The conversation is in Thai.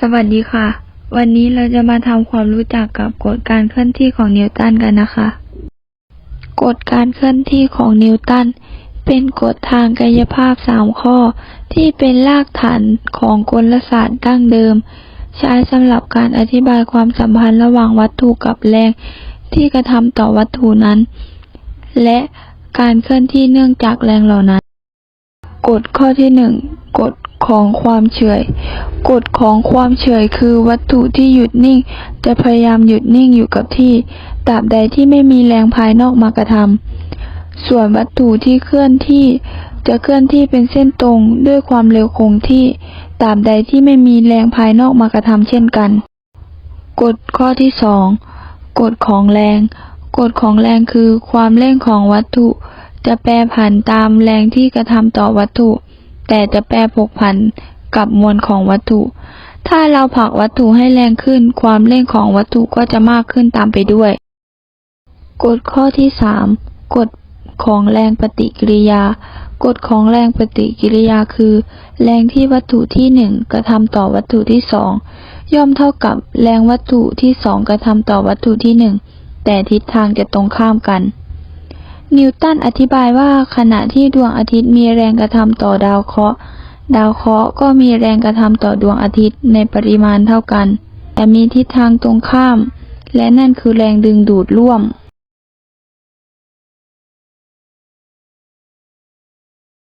สวัสดีค่ะ วันนี้เราจะมาทำความรู้จักกับกฎการเคลื่อนที่ของนิวตันกันนะคะ กฎการเคลื่อนที่ของนิวตันเป็นกฎทางกายภาพสามข้อ ที่เป็นรากฐานของกลศาสตร์ดั้งเดิม ใช้สำหรับการอธิบายความสัมพันธ์ระหว่างวัตถุกับแรงที่กระทำต่อวัตถุนั้น และการเคลื่อนที่เนื่องจากแรงเหล่านั้น กฎข้อที่หนึ่ง กฎของความเฉย กฎของความเฉยคือวัตถุที่หยุดนิ่ง จะพยายามหยุดนิ่งอยู่กับที่ตราบใดที่ไม่มีแรงภายนอกมากระทำส่วนวัตถุที่เคลื่อนที่ จะเคลื่อนที่เป็นเส้นตรงด้วยความเร็วคงที่ตราบใดที่ไม่มีแรงภายนอกมากระทำเช่นกัน กฎข้อที่สองกฎของแรง กฎของแรงคือความเร่งของวัตถุ จะแปรผันตามแรงที่กระทำต่อวัตถุ แต่จะแปรผกผันกับมวลของวัตถุ ถ้าเราผลักวัตถุให้แรงขึ้น ความเร่งของวัตถุก็จะมากขึ้นตามไปด้วย กฎข้อที่สามกฎของแรงปฏิกิริยา กฎของแรงปฏิกิริยาคือ แรงที่วัตถุที่หนึ่งกระทำต่อวัตถุที่สองย่อมเท่ากับแรงวัตถุที่สองกระทำต่อวัตถุที่หนึ่งแต่ทิศทางจะตรงข้ามกัน นิวตันอธิบายว่าขณะที่ดวงอาทิตย์มีแรงกระทำต่อดาวเคราะห์ ดาวเคราะห์ก็มีแรงกระทำต่อดวงอาทิตย์ในปริมาณเท่ากัน แต่มีทิศทางตรงข้าม และนั่นคือแรงดึงดูดร่วม